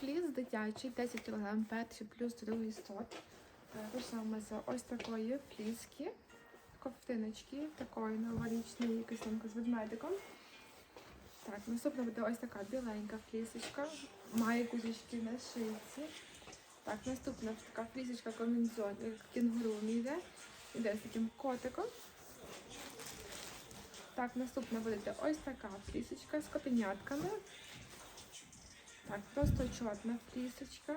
Фліс дитячий, 10 кг, перший плюс другий сорт. Почнемо з ось такої фліски, ковтиночки, такої новорічної, там з ведмедиком. Так, наступна буде ось така біленька флісочка, має гузочки на шийці. Так, наступна така флісочка комбінзон, кінгуру йде. Іде з таким котиком. Так, наступна буде ось така флісочка з котенятками. Так, просто чорна флісочка.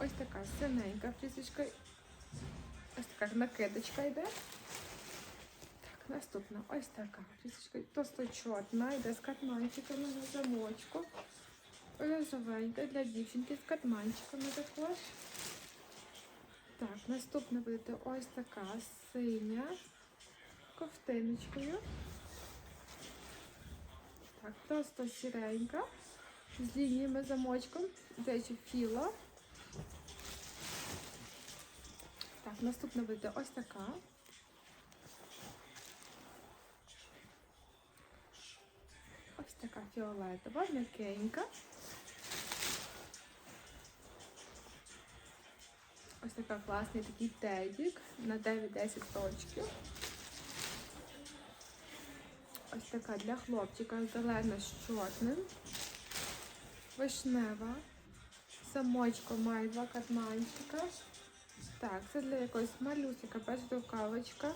Ось така синенька флісочка. Ось така накидочка йде. Так, наступна ось така флісочка. Просто чорна, йде з катманчиками на замочку. Розовенька для дівчинки з катманчиками також. Так, наступна буде ось така синя ковтиночкою. Так, просто сіренька. З лініями замочком. Зайчі філо. Так, наступна буде ось така. Ось така фіолетова, м'якенька. Ось така класний такий тедік на 9-10 точків. Ось така для хлопчика зелена з чорним. Вишнева. Самочко має два катманчика. Так, це для якогось малюсика, безрукавочка.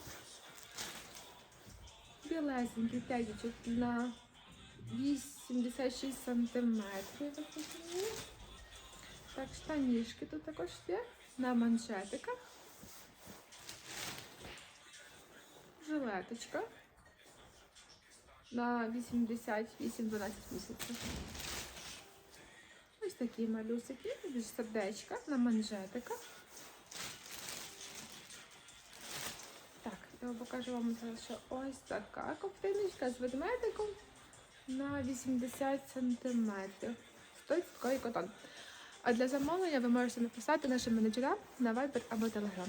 Білесенький тедічок на 86 сантиметрів. Так, штанішки тут також є на манжетиках. Жилеточка на 88-12 місяців. Ось такі малюсики, більш сердечка на манжетиках. Так, я покажу вам зараз, що ось така ковтиночка з ведмедиком на 80 см. Стоїть такий котон. А для замовлення ви можете написати нашим менеджерам на Viber або Telegram.